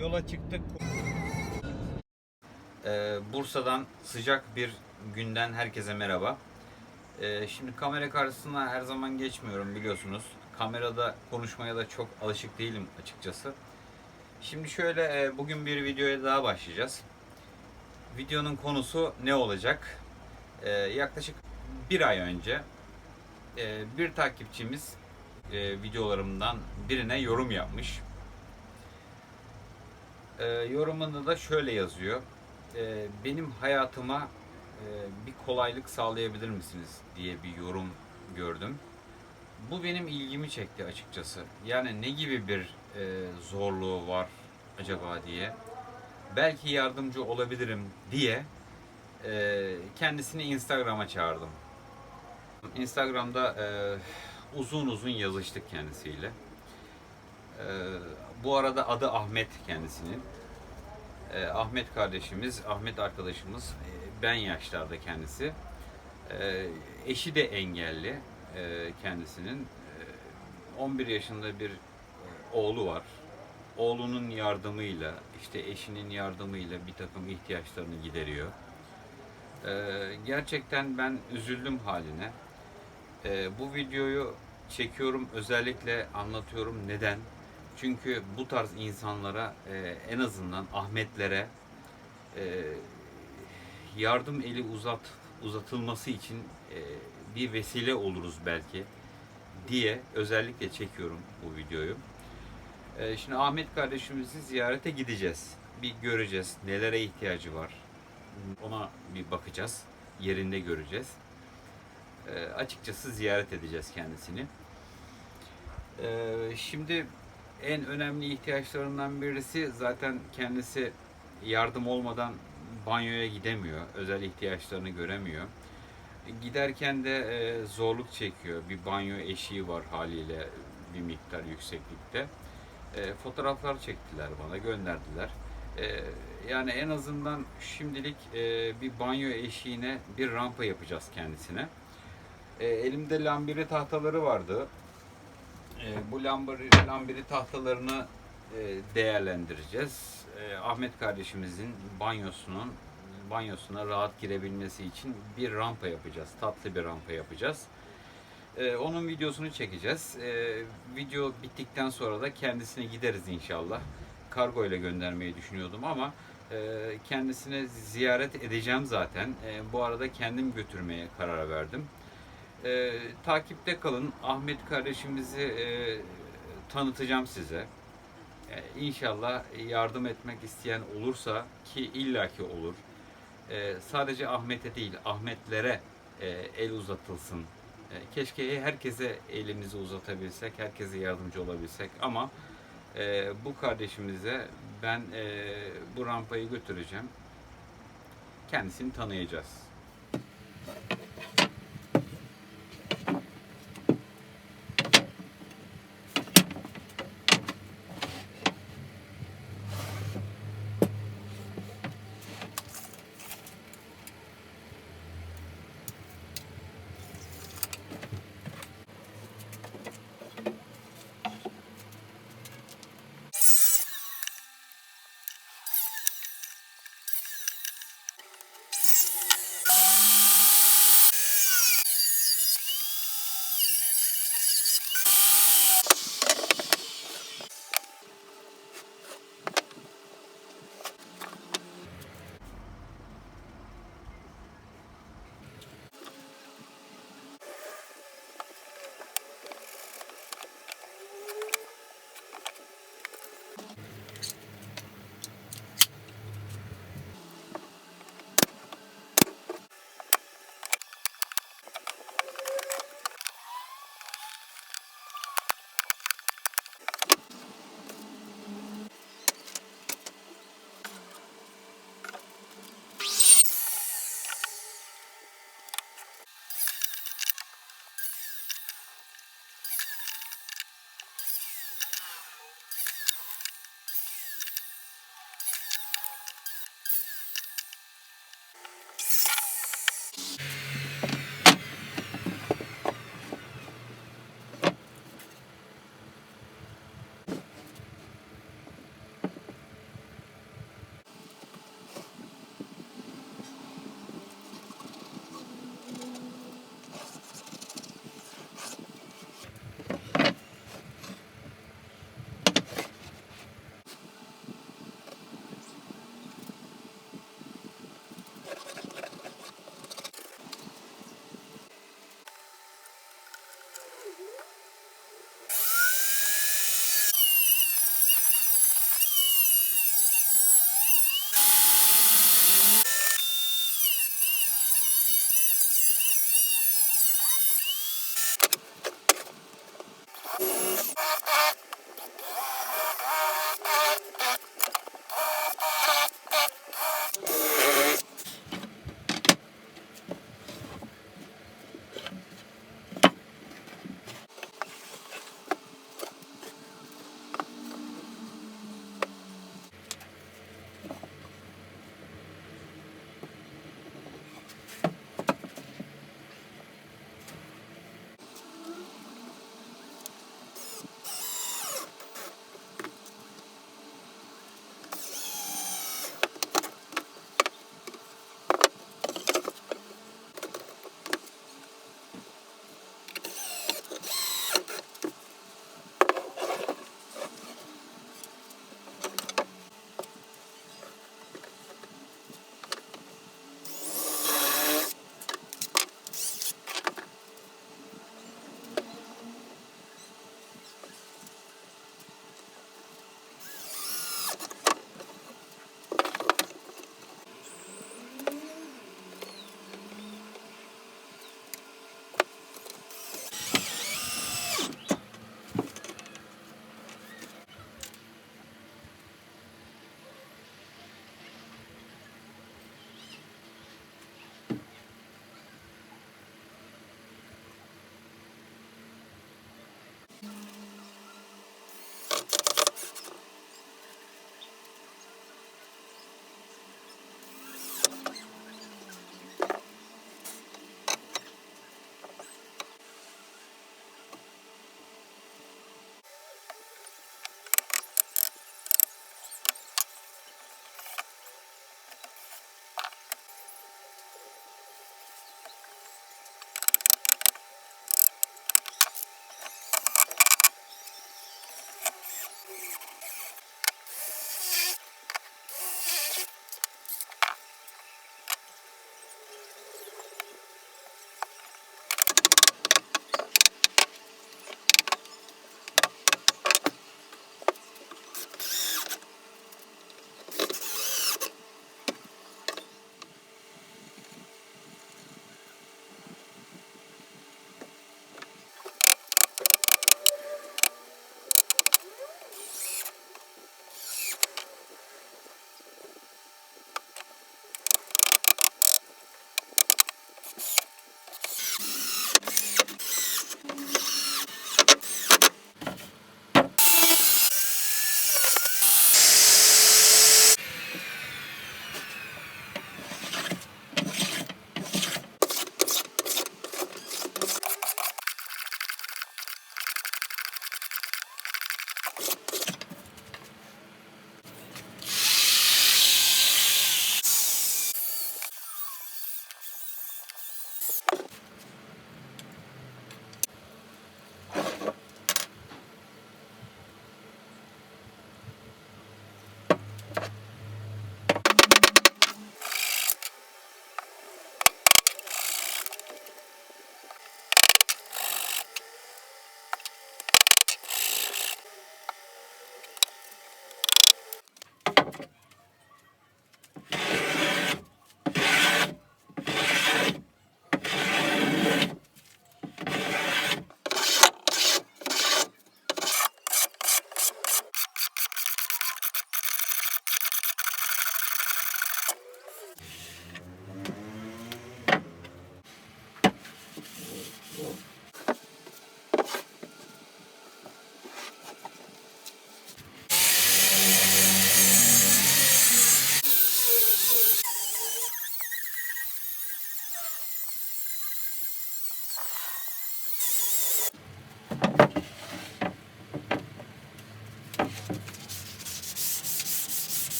yola çıktık. Ee, Bursa'dan sıcak bir günden herkese merhaba. Ee, şimdi kamera karşısına her zaman geçmiyorum biliyorsunuz. Kamerada konuşmaya da çok alışık değilim açıkçası. Şimdi şöyle e, bugün bir videoya daha başlayacağız. Videonun konusu ne olacak? Ee, yaklaşık bir ay önce e, bir takipçimiz e, videolarımdan birine yorum yapmış. E, yorumunda da şöyle yazıyor. E, benim hayatıma e, bir kolaylık sağlayabilir misiniz diye bir yorum gördüm. Bu benim ilgimi çekti açıkçası. Yani ne gibi bir e, zorluğu var acaba diye. Belki yardımcı olabilirim diye e, kendisini Instagram'a çağırdım. Instagram'da e, uzun uzun yazıştık kendisiyle. E, bu arada adı Ahmet kendisinin. E, Ahmet kardeşimiz, Ahmet arkadaşımız, e, ben yaşlarda kendisi. E, eşi de engelli e, kendisinin. E, 11 yaşında bir e, oğlu var. Oğlunun yardımıyla, işte eşinin yardımıyla bir takım ihtiyaçlarını gideriyor. E, gerçekten ben üzüldüm haline. E, bu videoyu çekiyorum özellikle anlatıyorum neden? Çünkü bu tarz insanlara e, en azından Ahmetlere e, yardım eli uzat uzatılması için e, bir vesile oluruz belki diye özellikle çekiyorum bu videoyu. E, şimdi Ahmet kardeşimizi ziyarete gideceğiz. Bir göreceğiz nelere ihtiyacı var. Ona bir bakacağız. Yerinde göreceğiz. E, açıkçası ziyaret edeceğiz kendisini. E, şimdi en önemli ihtiyaçlarından birisi zaten kendisi yardım olmadan banyoya gidemiyor. Özel ihtiyaçlarını göremiyor. Giderken de e, zorluk çekiyor. Bir banyo eşiği var haliyle bir miktar yükseklikte. E, fotoğraflar çektiler bana, gönderdiler. E, yani en azından şimdilik bir banyo eşiğine bir rampa yapacağız kendisine. Elimde lambiri tahtaları vardı. E, bu lambiri, lambiri tahtalarını e, değerlendireceğiz. E, Ahmet kardeşimizin banyosunun banyosuna rahat girebilmesi için bir rampa yapacağız. Tatlı bir rampa yapacağız. E, onun videosunu çekeceğiz. E, video bittikten sonra da kendisine gideriz inşallah. Kargo ile göndermeyi düşünüyordum ama e, kendisine ziyaret edeceğim zaten. E, bu arada kendim götürmeye karar verdim. E, takipte kalın. Ahmet kardeşimizi e, tanıtacağım size. E, inşallah yardım etmek isteyen olursa ki illaki olur. E, sadece Ahmet'e değil, Ahmetlere e, el uzatılsın. E, keşke herkese elimizi uzatabilsek, herkese yardımcı olabilsek ama e, bu kardeşimize ben e, bu rampayı götüreceğim. Kendisini tanıyacağız.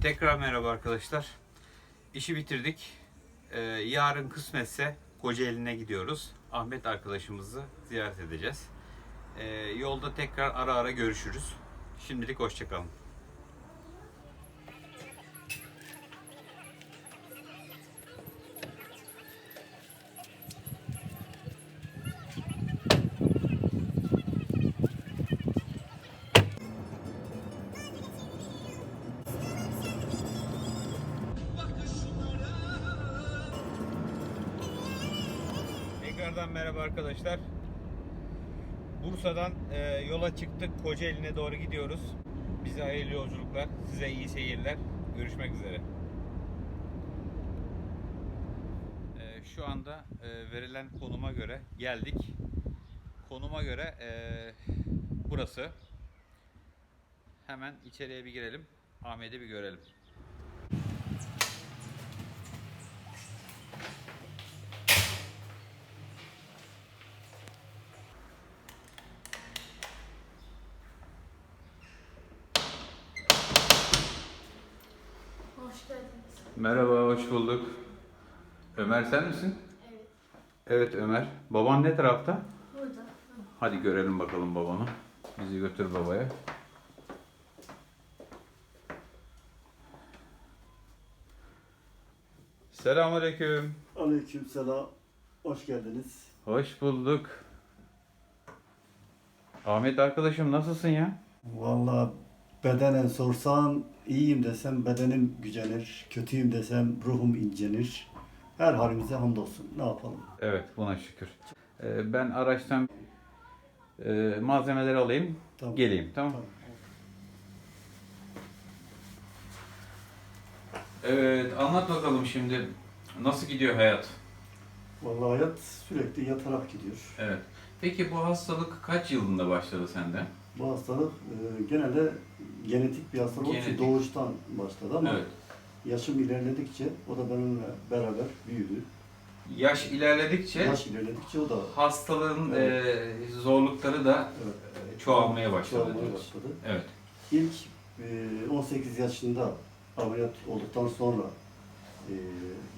Tekrar merhaba arkadaşlar. İşi bitirdik. Ee, yarın kısmetse Kocaeli'ne gidiyoruz. Ahmet arkadaşımızı ziyaret edeceğiz. Ee, yolda tekrar ara ara görüşürüz. Şimdilik hoşçakalın. Merhaba arkadaşlar. Bursa'dan e, yola çıktık. Kocaeli'ne doğru gidiyoruz. Bize hayırlı yolculuklar. Size iyi seyirler. Görüşmek üzere. E, şu anda e, verilen konuma göre geldik. Konuma göre e, burası. Hemen içeriye bir girelim. Ahmet'i bir görelim. Hoş geldiniz. Merhaba, hoş bulduk. Ömer sen misin? Evet. Evet Ömer. Baban ne tarafta? Burada. Hadi görelim bakalım babanı. Bizi götür babaya. Selamünaleyküm. Aleykümselam. Hoş geldiniz. Hoş bulduk. Ahmet arkadaşım nasılsın ya? Vallahi bedenen sorsan iyiyim desem bedenim gücenir. Kötüyüm desem ruhum incenir. Her halimize hamdolsun. Ne yapalım? Evet buna şükür. Ee, ben araçtan e, malzemeleri alayım. Tamam. Geleyim tamam. Tamam. Evet, anlat bakalım şimdi. Nasıl gidiyor hayat? Vallahi hayat sürekli yatarak gidiyor. Evet. Peki bu hastalık kaç yılında başladı sende? Bu hastalık e, genelde genetik bir hastalık olduğu için Genetik. doğuştan başladı ama Evet. yaşım ilerledikçe o da benimle beraber büyüdü. Yaş ilerledikçe Yaş ilerledikçe o da hastalığın Evet. e, zorlukları da evet, e, çoğalmaya başladı. çoğalmaya diyoruz. başladı. Evet. İlk e, 18 yaşında ameliyat olduktan sonra e,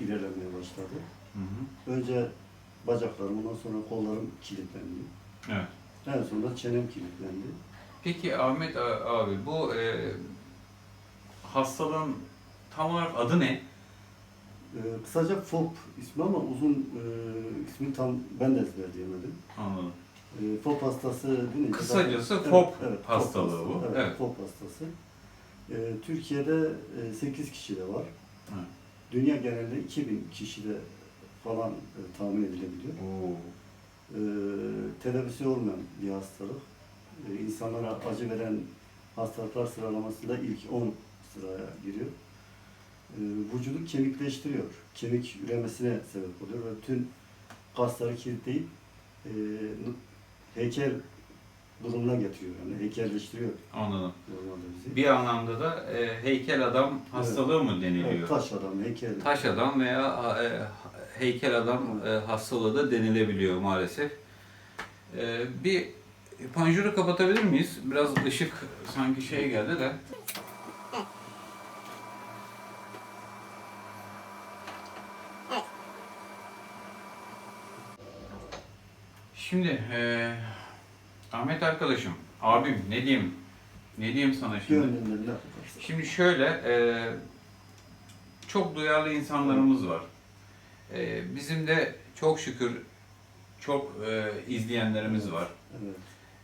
ilerlemeye başladı. Hı hı. Önce bacaklarım, ondan sonra kollarım kilitlendi. Evet. En sonunda çenem kilitlendi. Peki Ahmet abi bu e, hastalığın tam olarak adı ne? E, kısaca FOP ismi ama uzun e, ismi tam ben de ezberleyemedim. Anladım. E, FOP hastası deyince Kısacası zaten- FOP FOP hastalığı bu. Evet, Evet. FOP hastası. E, Türkiye'de e, 8 kişide var. Evet. Dünya genelinde 2000 kişide falan e, tahmin edilebiliyor. Oo. E, tedavisi olmayan bir hastalık. E, insanlara acı veren hastalıklar sıralamasında ilk 10 sıraya giriyor. E, vücudu kemikleştiriyor. Kemik üremesine sebep oluyor ve bütün kasları kilitleyip e, heykel durumuna getiriyor. Yani heykelleştiriyor Anladım. normalde bizi. Bir anlamda da e, heykel adam hastalığı mı deniliyor? Evet, taş adam, heykel. Taş adam veya e, heykel adam e, hastalığı da denilebiliyor maalesef. E, bir panjuru kapatabilir miyiz? Biraz ışık sanki şey geldi de. Şimdi e, Ahmet arkadaşım, abim ne diyeyim? Ne diyeyim sana şimdi? Şimdi şöyle, e, çok duyarlı insanlarımız var. E, bizim de çok şükür çok e, izleyenlerimiz var. Evet.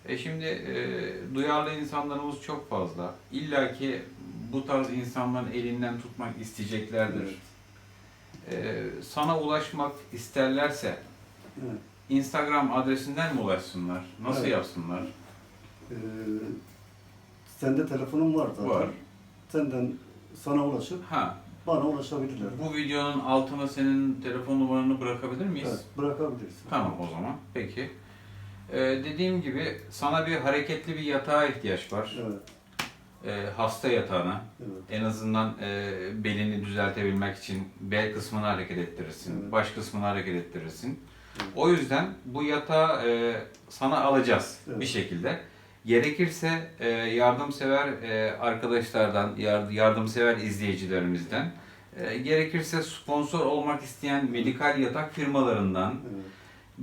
E şimdi e, duyarlı insanlarımız çok fazla. İlla ki bu tarz insanların elinden tutmak isteyeceklerdir. Evet. E, sana ulaşmak isterlerse Evet. Instagram adresinden mi ulaşsınlar? Nasıl Evet. yapsınlar? Ee, sende telefonun var zaten. Var. Senden sana ulaşıp Ha, bana ulaşabilirler. bu videonun altına senin telefon numaranı bırakabilir miyiz? Evet, bırakabilirsin. Tamam o zaman. Peki. Ee, dediğim gibi sana bir hareketli bir yatağa ihtiyaç var. Evet, Ee, hasta yatağına. evet. En azından e, belini düzeltebilmek için bel kısmını hareket ettirirsin. Evet. Baş kısmını hareket ettirirsin. Evet. O yüzden bu yatağı e, sana alacağız Evet. bir şekilde. Gerekirse e, yardımsever e, arkadaşlardan, yar- yardımsever izleyicilerimizden, e, gerekirse sponsor olmak isteyen medikal yatak firmalarından, evet.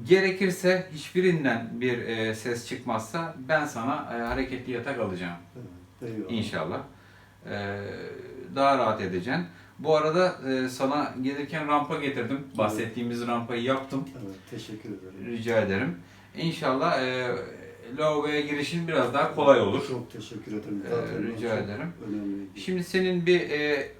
Gerekirse hiçbirinden bir e, ses çıkmazsa ben sana e, hareketli yatak alacağım evet. Eyvallah. inşallah. E, daha rahat edeceksin. Bu arada e, sana gelirken rampa getirdim. Bahsettiğimiz rampayı yaptım. Evet, teşekkür ederim. Rica ederim. İnşallah e, lavaboya girişin biraz daha kolay olur. Çok teşekkür ederim. Ee, rica ederim. Önemliydi. Şimdi senin bir e,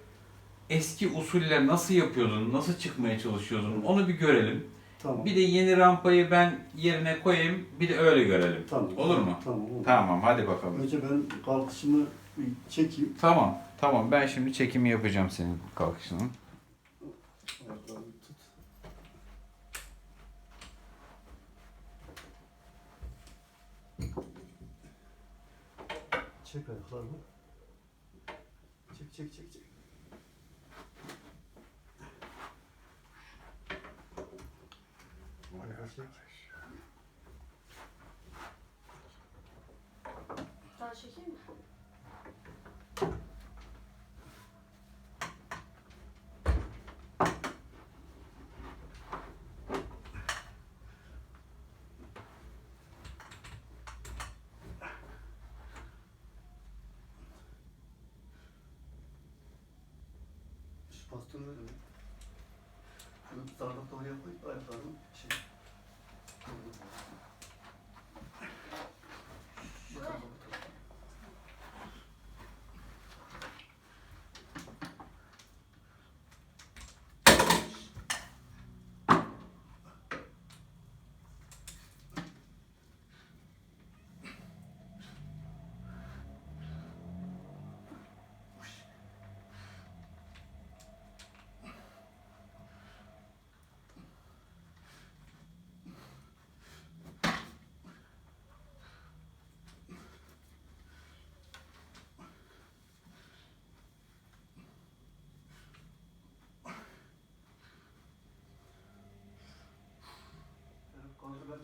eski usulle nasıl yapıyordun, nasıl çıkmaya çalışıyordun onu bir görelim. tamam. Bir de yeni rampayı ben yerine koyayım, bir de öyle görelim. tamam. Olur mu? Tamam. Olur. Tamam, hadi bakalım. Önce ben kalkışımı çekeyim. Tamam, tamam. Ben şimdi çekimi yapacağım senin kalkışını. Ayaklarını tut. Çek ayaklarını. Çek çek çek çek. Çek. Daha çekeyim mi? Bastonu verin. Şunu sarılıp da oraya koy. Ayaklarını şey.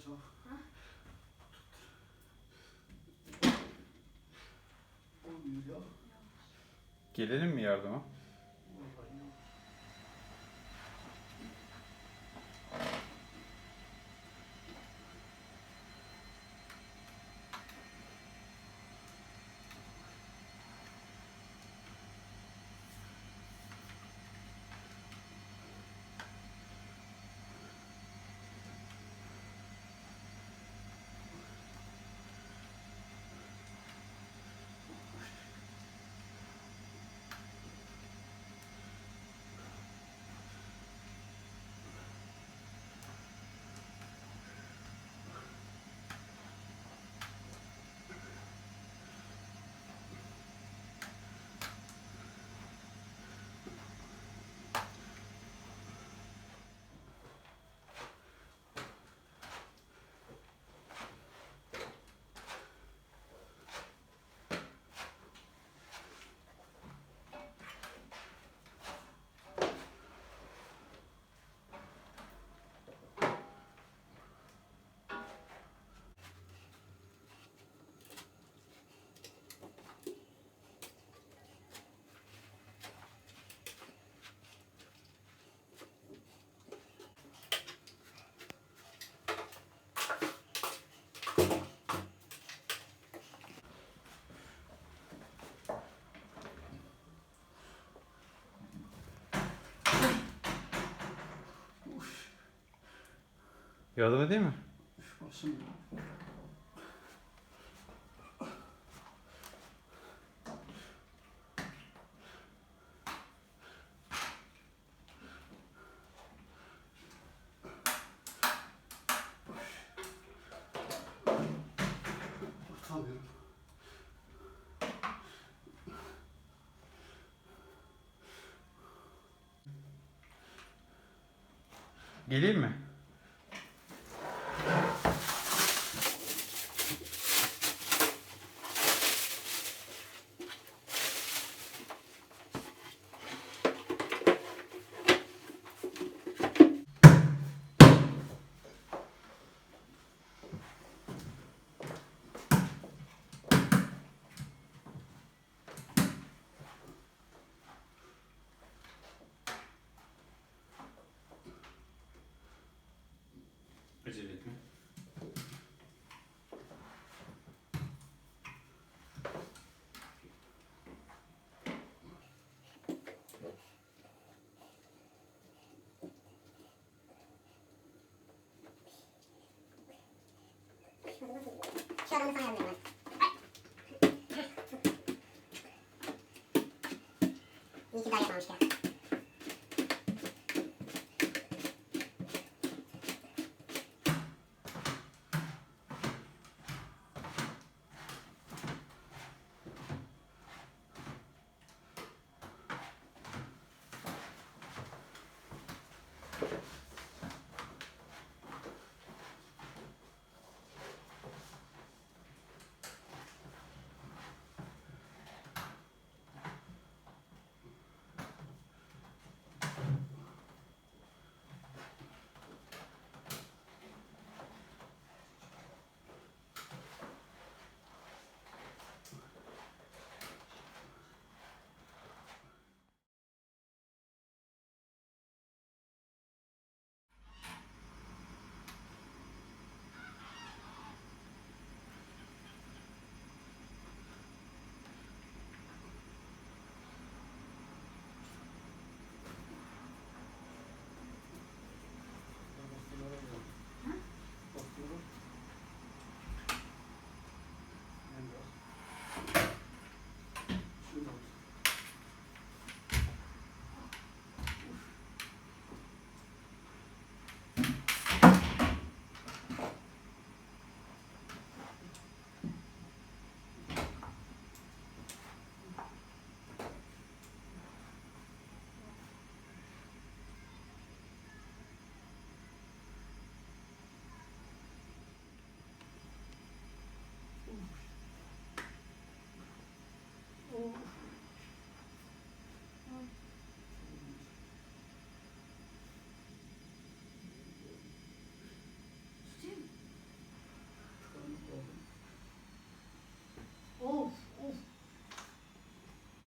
Çabuk. Ha? Olmuyor ya. Gelelim mi yardıma? Vallahi ya. Yardım edeyim mi? Başım Bakamıyorum. Geleyim mi? さい。ね。はい。い。い。左手をして。